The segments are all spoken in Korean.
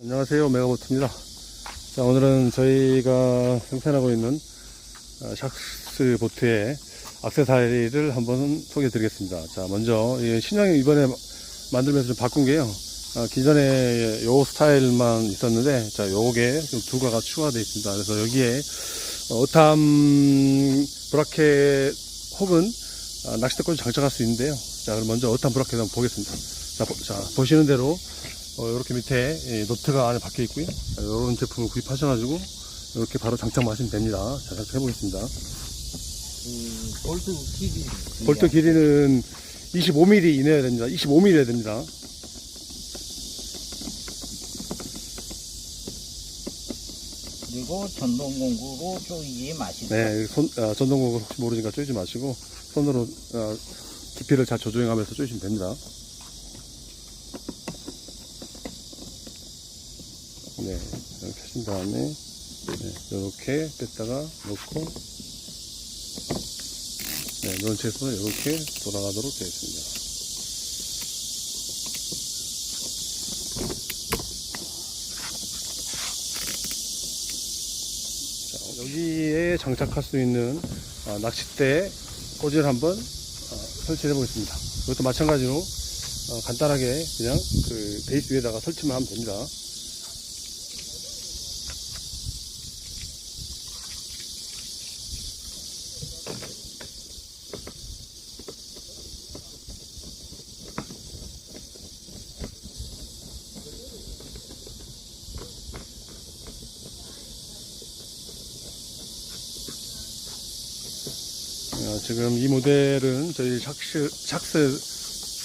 안녕하세요. 메가보트입니다. 자 오늘은 저희가 생산하고 있는 어, 샥스 보트의 악세사리를 한번 소개해 드리겠습니다. 자 먼저 이 신형이 이번에 만들면서 좀 바꾼 게요. 어, 기존에 요 스타일만 있었는데 자 요게 좀 두 가가 추가되어 있습니다. 그래서 여기에 어탐 브라켓 혹은 아, 낚싯대 꽂이 장착할 수 있는데요. 자 그럼 먼저 어탐 브라켓 한번 보겠습니다. 자, 보, 자 보시는 대로 어, 이렇게 밑에 예, 노트가 안에 박혀 있고요. 이런 제품을 구입하셔가지고 이렇게 바로 장착하시면 됩니다. 자, 장착해 보겠습니다. 그 볼트 길이 볼트 길이는 25mm 이내야 됩니다. 25mm야 됩니다. 그리고 전동 공구로 조이지 마시고 네, 손, 아, 전동공을 혹시 모르니까 쪼이지 마시고 손으로 아, 깊이를 잘 조정하면서 쪼이시면 됩니다. 네, 하신 다음에 네, 이렇게 뺐다가 놓고 네, 이런 채에서 이렇게 돌아가도록 되어 있습니다. 자, 여기에 장착할 수 있는 아, 낚싯대 꽂이를 한번 아, 설치해 보겠습니다. 이것도 마찬가지로 어, 간단하게 그냥 그 베이스 위에다가 설치만 하면 됩니다. 지금 이 모델은 저희 샥스, 샥스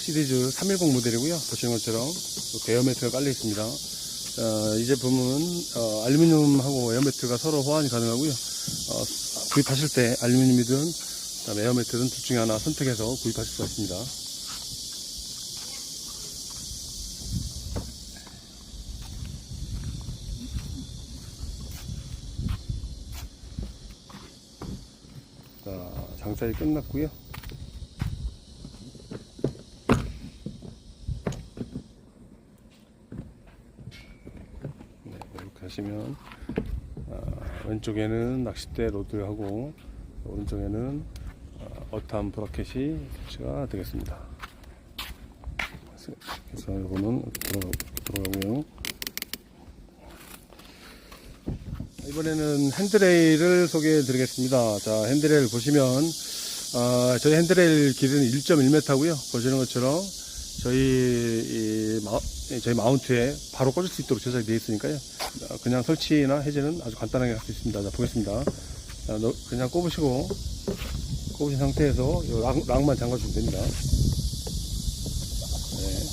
시리즈 310 모델이고요. 보시는 것처럼 에어매트가 깔려 있습니다. 어, 이 제품은 어, 알루미늄하고 에어매트가 서로 호환이 가능하고요. 어, 구입하실 때 알루미늄이든 에어매트든 둘 중에 하나 선택해서 구입하실 수가 있습니다. 자, 장착이 끝났고요. 네, 이렇게 하시면 아, 왼쪽에는 낚싯대 로드하고 오른쪽에는 아, 어탐 브라켓이 설치가 되겠습니다. 그래서 이거는 들어가, 들어가고요. 이번에는 핸드레일을 소개해 드리겠습니다. 자, 핸드레일 보시면, 아, 저희 핸드레일 길이는 1.1m고요. 보시는 것처럼 저희, 이 마, 저희 마운트에 바로 꽂을 수 있도록 제작이 되어 있으니까요. 아, 그냥 설치나 해제는 아주 간단하게 할 수 있습니다. 자, 보겠습니다. 자, 너- 그냥 꼽으시고, 꼽으신 상태에서 요 락, 락만 잠가주면 됩니다. 네.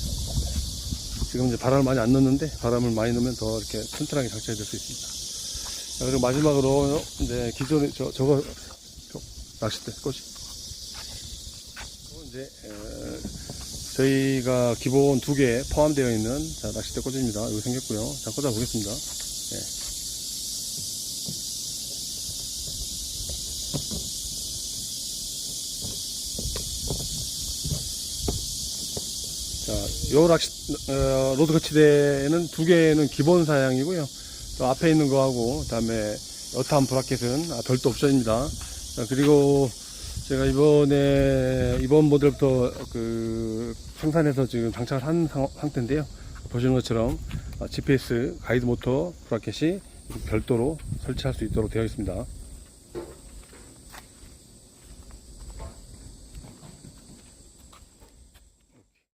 지금 이제 바람을 많이 안 넣는데, 바람을 많이 넣으면 더 이렇게 튼튼하게 장착이 될 수 있습니다. 자, 그리고 마지막으로 이제 기존에 저 저거 저, 낚싯대. 그리고 이제 에, 저희가 기본 두 개 포함되어 있는 자, 낚싯대 꽂입니다. 이거 생겼고요. 자 꽂아 보겠습니다. 예. 자, 요 낚시 어, 로드 거치대는 두 개는 기본 사양이고요. 또 앞에 있는 거하고 그다음에 여탐 브라켓은 아, 별도 옵션입니다. 자, 그리고 제가 이번에 이번 모델부터 그 생산해서 지금 장착을 한 상, 상태인데요. 보시는 것처럼 아, GPS 가이드 모터 브라켓이 별도로 설치할 수 있도록 되어 있습니다.